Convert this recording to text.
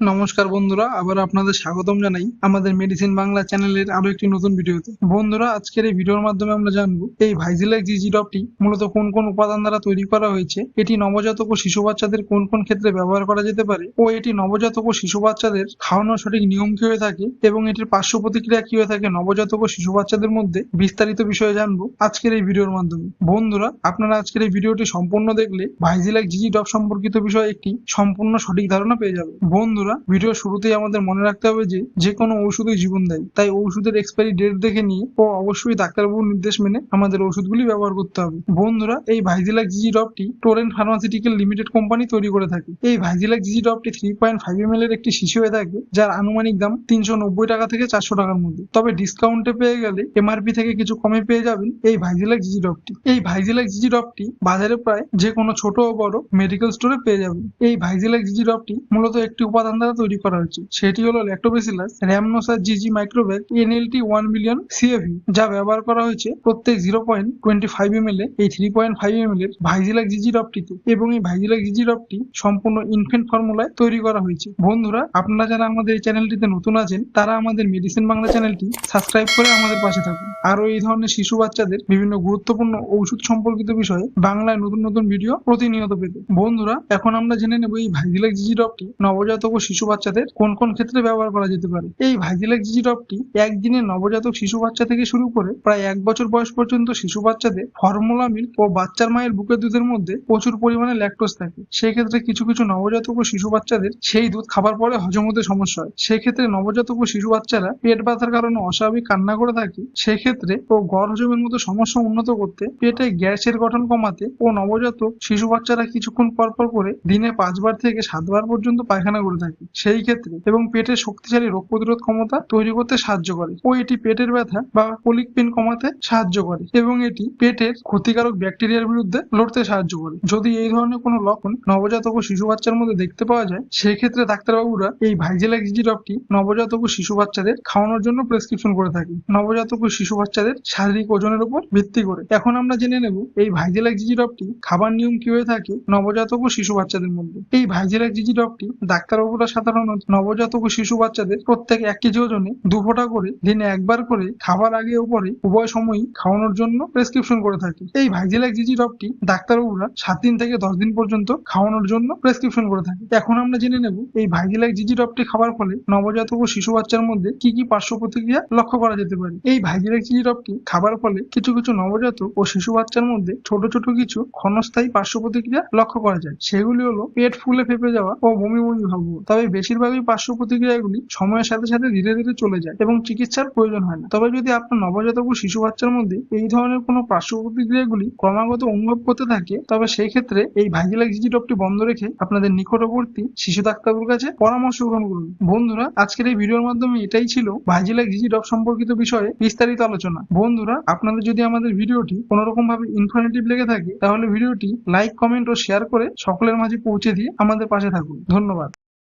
নমস্কার বন্ধুরা, আবার আপনাদের স্বাগতম জানাই আমাদের মেডিসিন বাংলা চ্যানেলের আরও একটি নতুন ভিডিওতে। বন্ধুরা, আজকের এই ভিডিওর মাধ্যমে আমরা জানব, এই ভাইজিলেক জিজি ড্রপটি মূলত কোন কোন উপাদান দ্বারা তৈরি করা হয়েছে, এটি নবজাতক ও শিশু বাচ্চাদের কোন কোন ক্ষেত্রে ব্যবহার করা যেতে পারে, ও এটি নবজাতক ও শিশু বাচ্চাদের খাওয়ানোর সঠিক নিয়ম কি হয়ে থাকে, এবং এটির পার্শ্ব প্রতিক্রিয়া কি হয়ে থাকে নবজাতক ও শিশু বাচ্চাদের মধ্যে, বিস্তারিত বিষয়ে জানব আজকের এই ভিডিওর মাধ্যমে। বন্ধুরা, আপনারা আজকের এই ভিডিওটি সম্পূর্ণ দেখলে ভাইজিলাক জিজি ড্রপ সম্পর্কিত বিষয়ে একটি সম্পূর্ণ সঠিক ধারণা পেয়ে যাবে বন্ধুরা ভিডিও শুরুতেই আমাদের মনে রাখতে হবে যে যে কোনো ওষুধই জীবন দেয়। তাই ওষুধের এক্সপায়ারি ডেট দেখে নিয়ে ও অবশ্যই ডাক্তারবাবুর নির্দেশ মেনে আমাদের ওষুধগুলি ব্যবহার করতে হবে। বন্ধুরা, এই ভাইজিলাক জিজি ড্রপটি টোরেন্ট ফার্মাসিউটিক্যাল লিমিটেড কোম্পানি তৈরি করে থাকে। এই ভাইজিলাক জিজি ড্রপটি থ্রি পয়েন্ট ফাইভ এম এর একটি শিশু হয়ে থাকে, যার আনুমানিক দাম তিনশো নব্বই টাকা থেকে চারশো টাকার মধ্যে। তবে ডিসকাউন্টে পেয়ে গেলে এমআরপি থেকে কিছু কমে পেয়ে যাবেন এই ভাইজিলাক জিজি ড্রপটি এই ভাইজিলাক জিজি ড্রপটি বাজারে প্রায় যে কোনো ছোট ও বড় মেডিকেল স্টোরে পেয়ে যাবেন। এই ভাইজিলাক জিজি ড্রপটি মূলত একটি উপাদান দ্বারা তৈরি করা হয়েছে। সেটি হলো ল্যাক্টোবেসিলাস র্যামনোসার জিজি মাইক্রোব্যাগ এনএলটি ওয়ান মিলিয়ন সিএভি যা ব্যবহার করা হয়েছে প্রত্যেক zero point twenty five M L এই three point five M L এর ভাইজিলাক জিজি ড্রপটিতে এবং এই ভাইজিলাক জিজি ড্রপটি সম্পূর্ণ ইনফেন্ট ফর্মুলায় তৈরি করা হয়েছে। বন্ধুরা, আপনারা যারা আমাদের এই চ্যানেলটিতে নতুন আছেন, তারা আমাদের মেডিসিন বাংলা চ্যানেলটি সাবস্ক্রাইব করে আমাদের পাশে থাকুন। আরও এই ধরনের শিশু বাচ্চাদের বিভিন্ন গুরুত্বপূর্ণ ঔষধ সম্পর্কিত বিষয়ে বাংলায় নতুন নতুন ভিডিও প্রতিনিয়ত পেতে। বন্ধুরা, এখন আমরা জেনে নেব এই ভাইজিলাক জিজি ড্রপটি নবজাতক শিশু বাচ্চাদের কোন কোন ক্ষেত্রে ব্যবহার করা যেতে পারে? এই ভাইজিলাক জিজি ড্রপটি একদিনে নবজাতক শিশু বাচ্চা থেকে শুরু করে প্রায় এক বছর বয়স পর্যন্ত শিশু বাচ্চাদের ফর্মুলা মিল্ক ও বাচ্চার মায়ের বুকের দুধের মধ্যে প্রচুর পরিমাণে ল্যাকটোজ থাকে। সেক্ষেত্রে কিছু কিছু নবজাতক ও শিশু বাচ্চাদের সেই দুধ খাবার পরে হজম হতে সমস্যা হয়। সেক্ষেত্রে নবজাতক ও শিশু বাচ্চারা পেট ব্যথার কারণে অস্বাভাবিক কান্না করে থাকে। সেক্ষেত্রে ও গড় হজমের মতো সমস্যা উন্নত করতে পেটে গ্যাসের গঠন কমাতে ও নবজাতক শিশু বাচ্চারা কিছুক্ষণ পর পর করে দিনে পাঁচবার থেকে সাতবার পর্যন্ত পায়খানা করে থাকে। সেই ক্ষেত্রে এবং পেটের শক্তিশালী রোগ প্রতিরোধ ক্ষমতা তৈরি করতে সাহায্য করে। ও এটি পেটের ব্যথা বা কোলিক পেন কমাতে সাহায্য করে এবং এটি পেটের ক্ষতিকারক ব্যাকটেরিয়ার বিরুদ্ধে লড়তে সাহায্য করে। যদি এই ধরনের কোনো লক্ষণ নবজাতক ও শিশু বাচ্চার মধ্যে দেখতে পাওয়া যায়, সেক্ষেত্রে ডাক্তারবাবুরা এই ভাইজেলাক ড্রপটি নবজাতক ও শিশু বাচ্চাদের খাওয়ানোর জন্য প্রেসক্রিপশন করে থাকে নবজাতক ও শিশু বাচ্চাদের শারীরিক ওজনের উপর ভিত্তি করে। এখন আমরা জেনে নেব এই ভাইজেলাক ড্রপটি খাবার নিয়ম কি হয়ে থাকে নবজাতক ও শিশু বাচ্চাদের মধ্যে। এই ভাইজেলাক ড্রপটি ডাক্তারবাবুরা সাধারণত নবজাতক শিশু বাচ্চাদের প্রত্যেক এক কেজি ওজনে দু ফোঁটা করে দিনে একবার করে খাবার আগে ও পরে উভয় সময়ই খাওয়ানোর জন্য প্রেসক্রিপশন করে থাকে। এই ভাইজেলাক জিজি ড্রপটি ডাক্তারবাবুরা সাত দিন থেকে দশ দিন পর্যন্ত খাওয়ানোর জন্য প্রেসক্রিপশন করে থাকে। এখন আমরা জেনে নেব এই ভাইজেলাক জিজি ড্রপটি খাবার ফলে নবজাতক ও শিশু বাচ্চার মধ্যে কি কি পার্শ্ব প্রতিক্রিয়া লক্ষ্য করা যেতে পারে? এই ভাইজেলাক জিজি ড্রপটি খাবার ফলে কিছু কিছু নবজাতক ও শিশু বাচ্চার মধ্যে ছোট ছোট কিছু ক্ষণস্থায়ী পার্শ্ব প্রতিক্রিয়া লক্ষ্য করা যায়। সেগুলি হলো পেট ফুলে ফেপে যাওয়া ও বমি বমি ভাব। তবে বেশিরভাগই পার্শ্ব প্রতিক্রিয়াগুলি সময়ের সাথে সাথে ধীরে ধীরে চলে যায় এবং চিকিৎসার প্রয়োজন হয় না। তবে যদি আপনার নবজাতক ও শিশু বাচ্চার মধ্যে এই ধরনের কোনো পার্শ্ব প্রতিক্রিয়াগুলি ক্রমাগত অনুভব করতে থাকে, তবে সেই ক্ষেত্রে এই জিজি ড্রপটি বন্ধ রেখে আপনাদের নিকটবর্তী শিশু ডাক্তারবাবুর কাছে পরামর্শ গ্রহণ করুন। বন্ধুরা, আজকের এই ভিডিওর মাধ্যমে এটাই ছিল জিজি ড্রপ সম্পর্কিত বিষয়ে বিস্তারিত আলোচনা। বন্ধুরা, আপনাদের যদি আমাদের ভিডিওটি কোনো রকম ভাবে ইনফরমেটিভ লেগে থাকে, তাহলে ভিডিওটি লাইক কমেন্ট ও শেয়ার করে সকলের মাঝে পৌঁছে দিয়ে আমাদের পাশে থাকুন। ধন্যবাদ।